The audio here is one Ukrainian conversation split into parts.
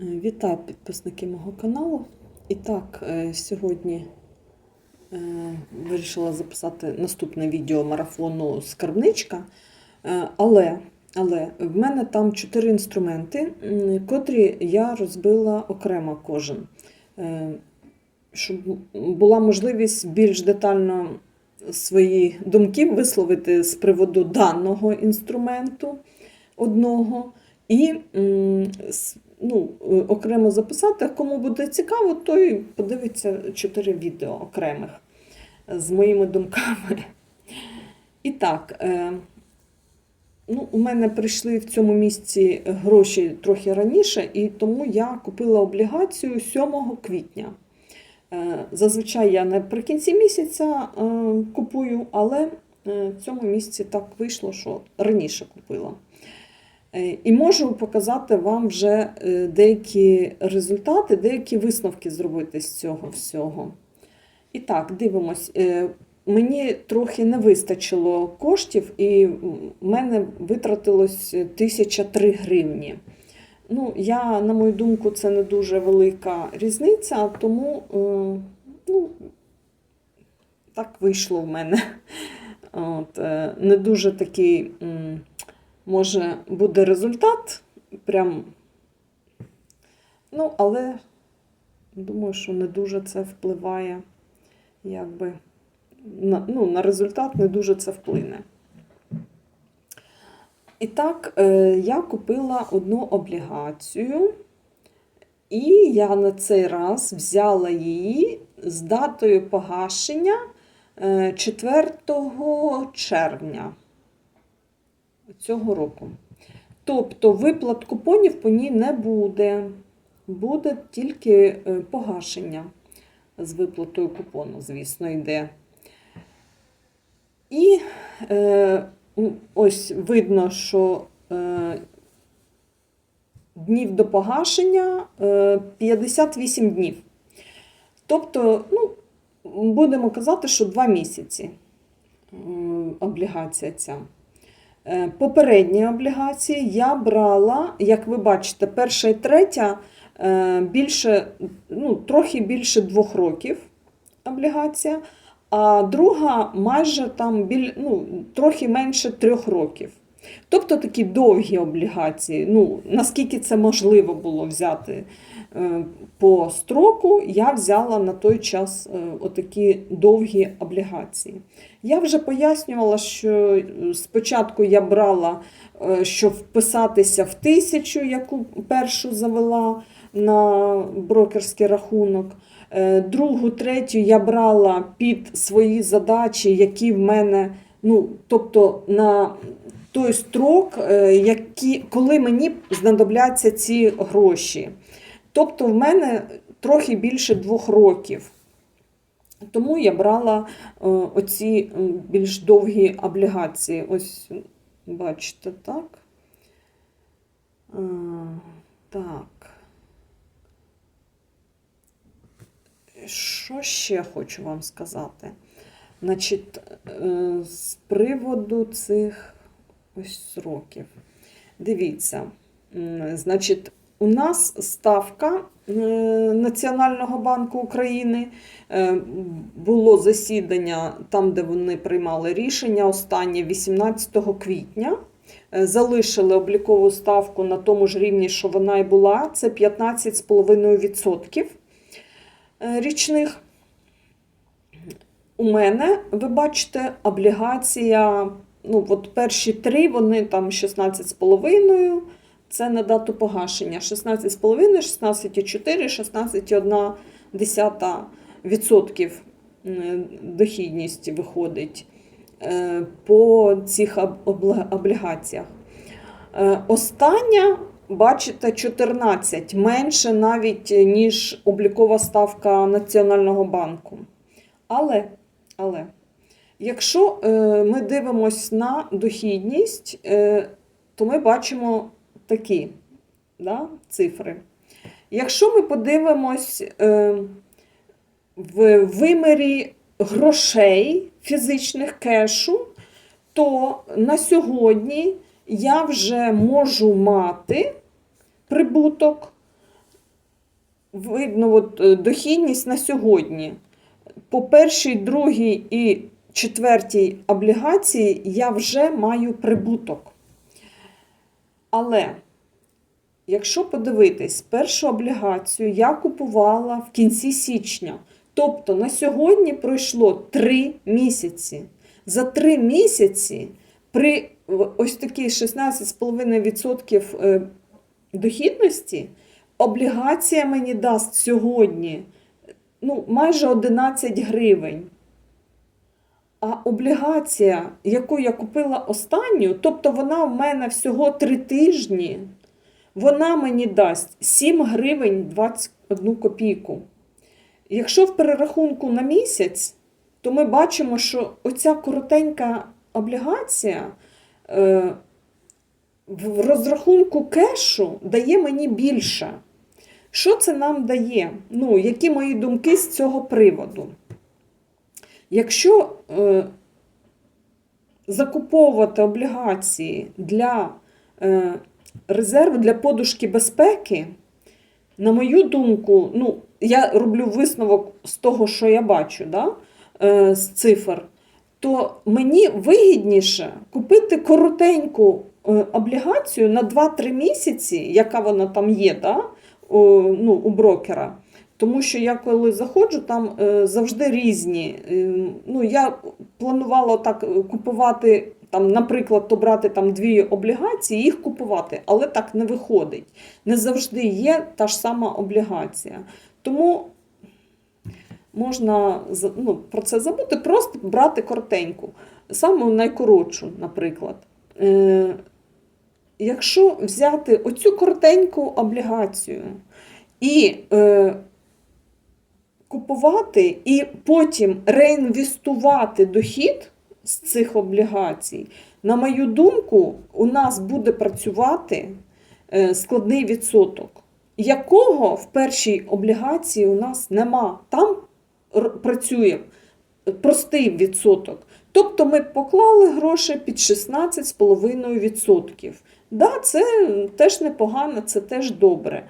Е, Вітаю підписники мого каналу. І так, е, сьогодні е, вирішила записати наступне відео марафону Скарбничка. Але, але в мене там чотири інструменти, котрі я розбила окремо кожен. Щоб була можливість більш детально свої думки висловити з приводу даного інструменту одного. І ну, е, окремо записати. Кому буде цікаво, той подивиться чотири відео окремих е, з моїми думками. І так, е, ну, у мене прийшли в цьому місці гроші трохи раніше, і тому я купила облігацію 7 квітня. Зазвичай я наприкінці місяця купую, але в цьому місяці так вийшло, що раніше купила. Е, І можу показати вам вже е, деякі результати, деякі висновки зробити з цього всього. І так, дивимось. Е, Мені трохи не вистачило коштів, і в мене витратилось 1003 гривні. Ну, я, на мою думку, це не дуже велика різниця, тому ну, так вийшло в мене. От, не дуже такий. Може буде результат. Прям, ну, але думаю, що не дуже це впливає, якби, на, ну, на результат не дуже це вплине. І так, е, я купила одну облігацію, і я на цей раз взяла її з датою погашення е, 4 червня цього року. Тобто виплат купонів по ній не буде. Буде тільки е, погашення з виплатою купону, звісно, йде. І е, ось видно, що е, днів до погашення е, 58 днів. Тобто, ну, будемо казати, що 2 місяці облігація ця. Е, Попередні облігації я брала, як ви бачите, перша і третя е, більше, ну, трохи більше двох років облігація, а друга майже там біль, ну, трохи менше трьох років. Тобто такі довгі облігації. Ну, наскільки це можливо було взяти е, по строку, я взяла на той час е, отакі довгі облігації. Я вже пояснювала, що спочатку я брала, е, щоб вписатися в тисячу, яку першу завела на брокерський рахунок. Е, Другу, третю я брала під свої задачі, які в мене, ну, тобто на той строк, е, які, коли мені знадобляться ці гроші. Тобто в мене трохи більше двох років. Тому я брала е, оці більш довгі облігації. Ось, бачите, так. Е, Так. Що ще хочу вам сказати? Значить, е, з приводу цих ось сроків. Дивіться, значить, у нас ставка е, Національного банку України е, було засідання там, де вони приймали рішення, останнє 18 квітня. Залишили облікову ставку на тому ж рівні, що вона і була, це 15,5% е, річних. У мене, ви бачите, облігація, ну, от перші три, вони там 16,5, це на дату погашення. 16,5, 16,4, 16,1 відсотків е, дохідність виходить е, по цих облігаціях. Е, Остання, бачите, 14, менше навіть, ніж облікова ставка Національного банку. Але, але якщо е, ми дивимося на дохідність, е, то ми бачимо такі да, цифри. Якщо ми подивимось е, в вимірі грошей фізичних кешу, то на сьогодні я вже можу мати прибуток видно от, дохідність на сьогодні. По першій, другій і четвертій облігації я вже маю прибуток. Але якщо подивитись, першу облігацію я купувала в кінці січня. Тобто на сьогодні пройшло 3 місяці. За 3 місяці при ось такій 16,5% е, дохідності облігація мені дасть сьогодні ну, майже 11 гривень. А облігація, яку я купила останню, тобто вона в мене всього 3 тижні, вона мені дасть 7 гривень 21 копійку. Якщо в перерахунку на місяць, то ми бачимо, що оця коротенька облігація е, в розрахунку кешу дає мені більше. Що це нам дає? Ну, які мої думки з цього приводу? Якщо е, закуповувати облігації для е, резерву, для подушки безпеки, на мою думку, ну, я роблю висновок з того, що я бачу, да, е, з цифр, то мені вигідніше купити коротеньку е, облігацію на 2-3 місяці, яка вона там є, да, ну, у брокера. Тому що я коли заходжу, там е, завжди різні. Е, ну, я планувала так е, купувати, там, наприклад, то брати там дві облігації, їх купувати, але так не виходить. Не завжди є та ж сама облігація. Тому можна ну, про це забути, просто брати коротеньку, саму найкоротшу, наприклад. Якщо взяти оцю коротеньку облігацію і е, купувати, і потім реінвестувати дохід з цих облігацій, на мою думку, у нас буде працювати е, складний відсоток, якого в першій облігації у нас нема. Там працює простий відсоток. Тобто ми поклали гроші під 16,5%. Да, це теж непогано, це теж добре.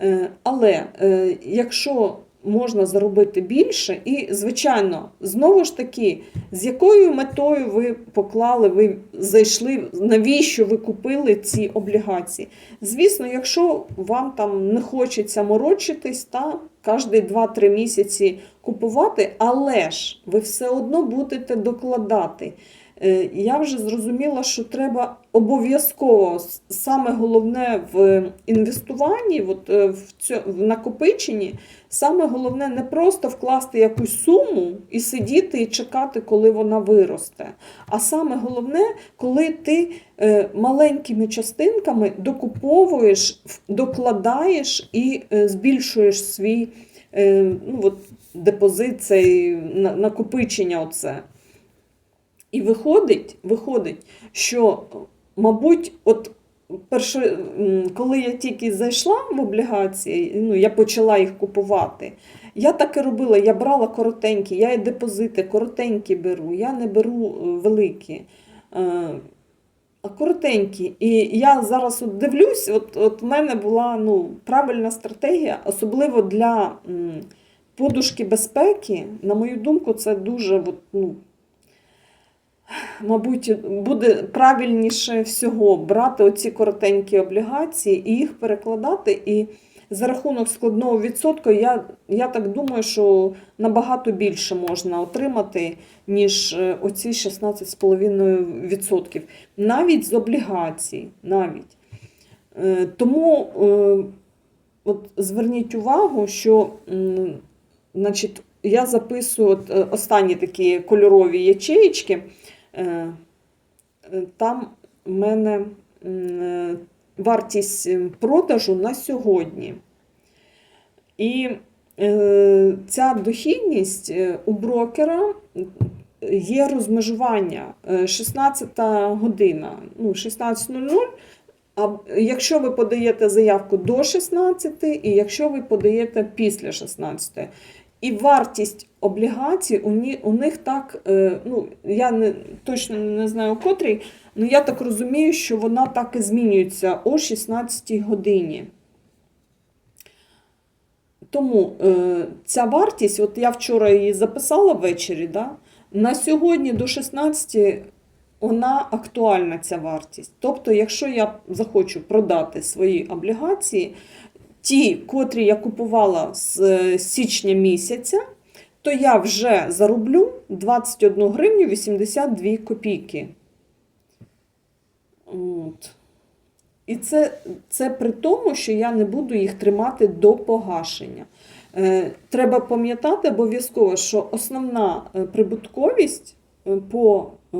Е, Але е, якщо можна заробити більше, і, звичайно, знову ж таки, з якою метою ви поклали, ви зайшли, навіщо ви купили ці облігації? Звісно, якщо вам там не хочеться морочитись, та кожні 2-3 місяці купувати, але ж ви все одно будете докладати. Е, Я вже зрозуміла, що треба обов'язково саме головне в інвестуванні, от, е, в, цьо, в накопиченні, саме головне не просто вкласти якусь суму і сидіти і чекати, коли вона виросте. А саме головне, коли ти е, маленькими частинками докуповуєш, докладаєш і збільшуєш свій ну, от, депозит, цей накопичення. Оце. І виходить, виходить, що, мабуть, от перше, коли я тільки зайшла в облігації, ну, я почала їх купувати, я так і робила, я брала коротенькі, я і депозити коротенькі беру, я не беру е, великі. Е, А коротенькі. І я зараз от дивлюсь, от, от в мене була ну, правильна стратегія, особливо для подушки безпеки. На мою думку, це дуже от, ну, мабуть, буде правильніше всього брати оці коротенькі облігації і їх перекладати. І за рахунок складного відсотку, я, я так думаю, що набагато більше можна отримати, ніж е, оці 16,5%. Навіть з облігацій. Навіть. Е, Тому е, от зверніть увагу, що значить, я записую от, останні такі кольорові ячеїчки. Е, Там в мене е, вартість продажу на сьогодні. І е, ця дохідність у брокера є розмежування е, 16 година, ну, 16.00. А якщо ви подаєте заявку до 16, і якщо ви подаєте після 16. І вартість облігацій у, них так, е, ну, я не, точно не знаю котрій, але я так розумію, що вона так і змінюється о 16 годині. Тому е, ця вартість, от я вчора її записала ввечері, да? на сьогодні до 16 вона актуальна ця вартість. Тобто, якщо я захочу продати свої облігації, ті, котрі я купувала з е, січня місяця, то я вже зароблю 21 гривню 82 копійки. От. І це, це при тому, що я не буду їх тримати до погашення. Е, треба пам'ятати обов'язково, що основна е, прибутковість е, по е,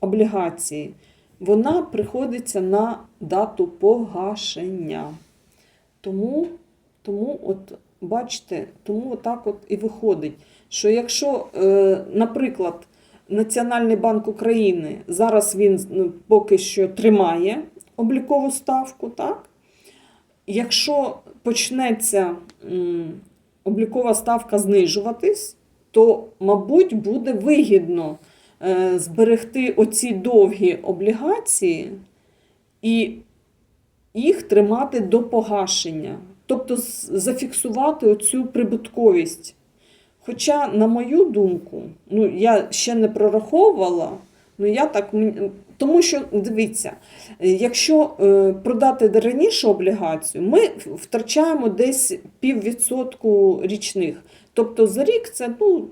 облігації вона приходиться на дату погашення. Тому, тому от, бачите, тому отак от і виходить, що якщо, е, наприклад, Національний банк України зараз він ну, поки що тримає облікову ставку, так? Якщо почнеться облікова ставка знижуватись, то, мабуть, буде вигідно е, зберегти оці довгі облігації і їх тримати до погашення, тобто зафіксувати оцю прибутковість. Хоча, на мою думку, ну я ще не прораховувала, ну я так тому що дивіться, якщо е, продати раніше облігацію, ми втрачаємо десь піввідсотку річних. Тобто за рік це, ну,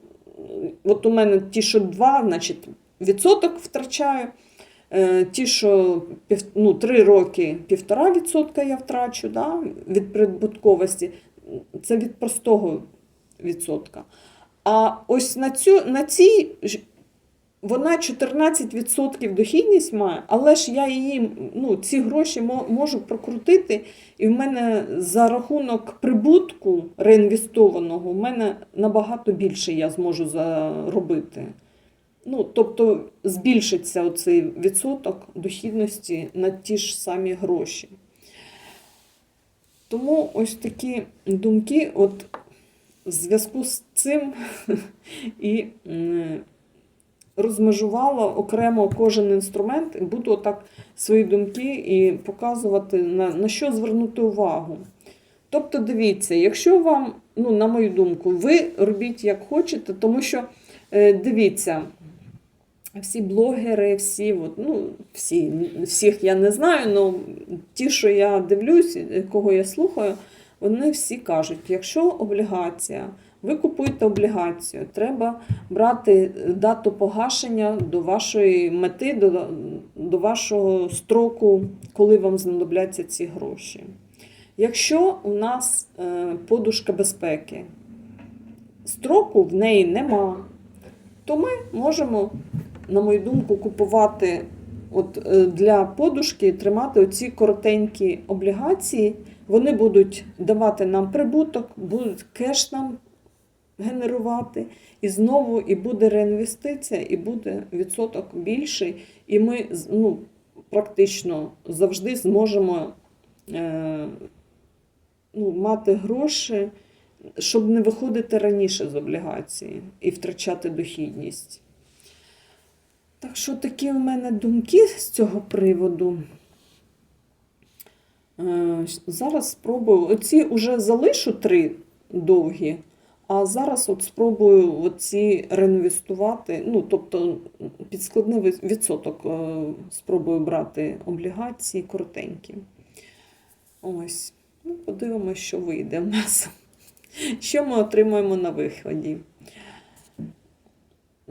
от у мене ті, що 2, значить, відсоток втрачаю. Е, Ті, що ну, 3 роки півтора відсотка я втрачу да, від прибутковості, це від простого відсотка. А ось на, цю, на цій вона 14% дохідність має, але ж я її, ну, ці гроші можу прокрутити, і в мене за рахунок прибутку реінвестованого, в мене набагато більше я зможу заробити. Ну, тобто збільшиться оцей відсоток дохідності на ті ж самі гроші. Тому ось такі думки, от в зв'язку з цим і розмежувала окремо кожен інструмент, буду отак свої думки і показувати, на, на що звернути увагу. Тобто, дивіться, якщо вам, ну, на мою думку, ви робіть як хочете, тому що е, дивіться, всі блогери, всі, от, ну, всі, всіх я не знаю, але ті, що я дивлюсь, кого я слухаю, вони всі кажуть, якщо облігація, ви купуєте облігацію, треба брати дату погашення до вашої мети, до, до вашого строку, коли вам знадобляться ці гроші. Якщо у нас е, подушка безпеки, строку в неї нема, то ми можемо, на мою думку, купувати от, е, для подушки, тримати оці коротенькі облігації. Вони будуть давати нам прибуток, будуть кеш нам генерувати, і знову і буде реінвестиція, і буде відсоток більший, і ми ну, практично завжди зможемо е, ну, мати гроші, щоб не виходити раніше з облігації і втрачати дохідність. Так що такі у мене думки з цього приводу. Е, Зараз спробую. Оці вже залишу три довгі, а зараз от спробую оці реінвестувати. Ну, тобто під складний відсоток е, спробую брати облігації коротенькі. Ось. Ну, подивимося, що вийде в нас. Що ми отримаємо на виході.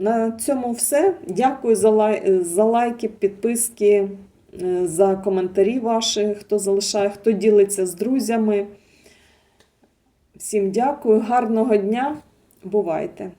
На цьому все. Дякую за, лай... за лайки, підписки, е, за коментарі ваші, хто залишає, хто ділиться з друзями. Всім дякую, гарного дня. Бувайте!